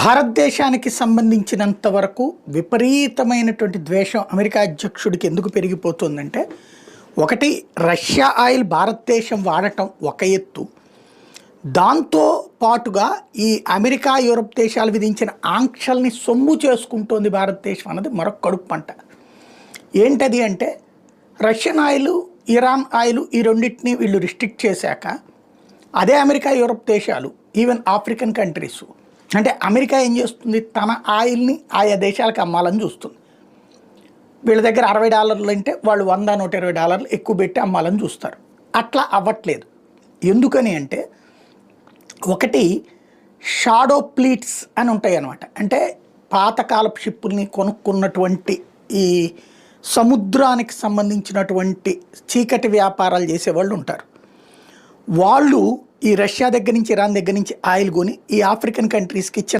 భారతదేశానికి సంబంధించినంత వరకు విపరీతమైనటువంటి ద్వేషం అమెరికా అధ్యక్షుడికి ఎందుకు పెరిగిపోతుందంటే ఒకటి రష్యా ఆయిల్ భారతదేశం వాడటం ఒక ఎత్తు. దాంతో పాటుగా ఈ అమెరికా యూరప్ దేశాలు విధించిన ఆంక్షల్ని సొమ్ము చేసుకుంటోంది భారతదేశం అన్నది మరొక కడుపు పంట ఏంటది అంటే రష్యన్ ఆయిల్ ఇరాన్ ఆయిల్ ఈ రెండింటిని వీళ్ళు రిస్ట్రిక్ట్ చేశాక అదే అమెరికా యూరప్ దేశాలు ఈవెన్ ఆఫ్రికన్ కంట్రీస్ అంటే అమెరికా ఏం చేస్తుంది? తన ఆయిల్ని ఆయా దేశాలకు అమ్మాలని చూస్తుంది. వీళ్ళ దగ్గర అరవై డాలర్లు అంటే వాళ్ళు వంద నూట ఇరవై డాలర్లు ఎక్కువ పెట్టి అమ్మాలని చూస్తారు. అట్లా అవ్వట్లేదు. ఎందుకని అంటే ఒకటి షాడో ప్లీట్స్ అని ఉంటాయి అన్నమాట. అంటే పాతకాలపు షిప్పుల్ని కొనుక్కున్నటువంటి ఈ సముద్రానికి సంబంధించినటువంటి చీకటి వ్యాపారాలు చేసేవాళ్ళు ఉంటారు. వాళ్ళు ఈ రష్యా దగ్గర నుంచి ఇరాన్ దగ్గర నుంచి ఆయిల్ కొని ఈ ఆఫ్రికన్ కంట్రీస్కి ఇచ్చిన